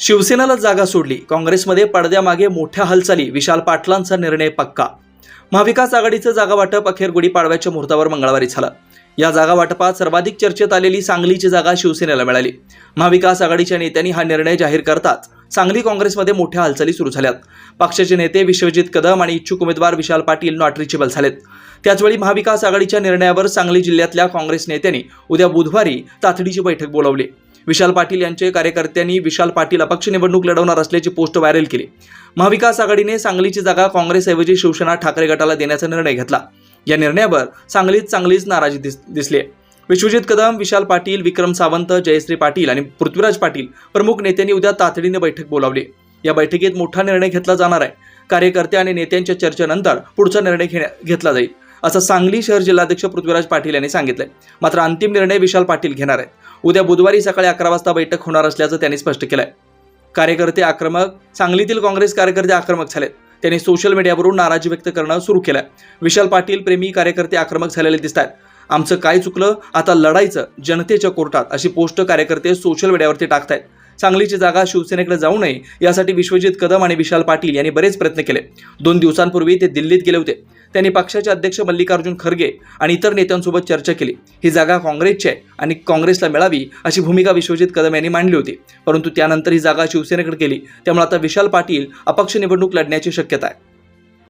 शिवसेनेला जागा सोडली. काँग्रेसमध्ये पडद्यामागे मोठ्या हालचाली विशाल पाटलांचा निर्णय पक्का. महाविकास आघाडीचं जागा वाटप अखेर गुढीपाडव्याच्या मुहूर्तावर मंगळवारी झालं. या जागा वाटपात सर्वाधिक चर्चेत आलेली सांगलीची जागा शिवसेनेला मिळाली. महाविकास आघाडीच्या नेत्यांनी हा निर्णय जाहीर करताच सांगली काँग्रेसमध्ये मोठ्या हालचाली सुरू झाल्यात. पक्षाचे नेते विश्वजित कदम आणि इच्छुक उमेदवार विशाल पाटील नॉट रिचेबल झालेत. त्याचवेळी महाविकास आघाडीच्या निर्णयावर सांगली जिल्ह्यातल्या काँग्रेस नेत्यांनी उद्या बुधवारी तातडीची बैठक बोलावली. विशाल पाटील यांचे कार्यकर्त्यांनी विशाल पाटील अपक्ष निवडणूक लढवणार असल्याची पोस्ट व्हायरल केली. महाविकास आघाडीने सांगलीची जागा काँग्रेसऐवजी शिवसेना ठाकरे गटाला देण्याचा निर्णय घेतला. या निर्णयावर सांगलीत चांगलीच नाराजी दिस दिसली आहे. विश्वजित कदम विशाल पाटील विक्रम सावंत जयश्री पाटील आणि पृथ्वीराज पाटील प्रमुख नेत्यांनी उद्या तातडीने बैठक बोलावली. या बैठकीत मोठा निर्णय घेतला जाणार आहे. कार्यकर्ते आणि नेत्यांच्या चर्चेनंतर पुढचा निर्णय घेण्या घेतला जाईल असं सांगली शहर जिल्हाध्यक्ष पृथ्वीराज पाटील यांनी सांगितलंय. मात्र अंतिम निर्णय विशाल पाटील घेणार आहेत. उद्या बुधवारी सकाळी अकरा वाजता बैठक होणार असल्याचं त्यांनी स्पष्ट केलं आहे कार्यकर्ते आक्रमक सांगलीतील काँग्रेस कार्यकर्ते आक्रमक झालेत. त्यांनी सोशल मीडियावरून नाराजी व्यक्त करणं सुरू केलं विशाल पाटील प्रेमी कार्यकर्ते आक्रमक झालेले दिसत आहेत आमचं काय चुकलं? आता लढायचं जनतेच्या कोर्टात अशी पोस्ट कार्यकर्ते सोशल मीडियावरती टाकतायत. सांगलीची जागा शिवसेनेकडे जाऊ नये यासाठी विश्वजित कदम आणि विशाल पाटील यांनी बरेच प्रयत्न केले. दोन दिवसांपूर्वी ते दिल्लीत गेले होते. त्यांनी पक्षाचे अध्यक्ष मल्लिकार्जुन खरगे आणि इतर नेत्यांसोबत चर्चा केली. ही जागा काँग्रेसची आहे आणि काँग्रेसला मिळावी अशी भूमिका विश्वजित कदम यांनी मांडली होती. परंतु त्यानंतर ही जागा शिवसेनेकडे गेली. त्यामुळे आता विशाल पाटील अपक्ष निवडणूक लढण्याची शक्यता आहे.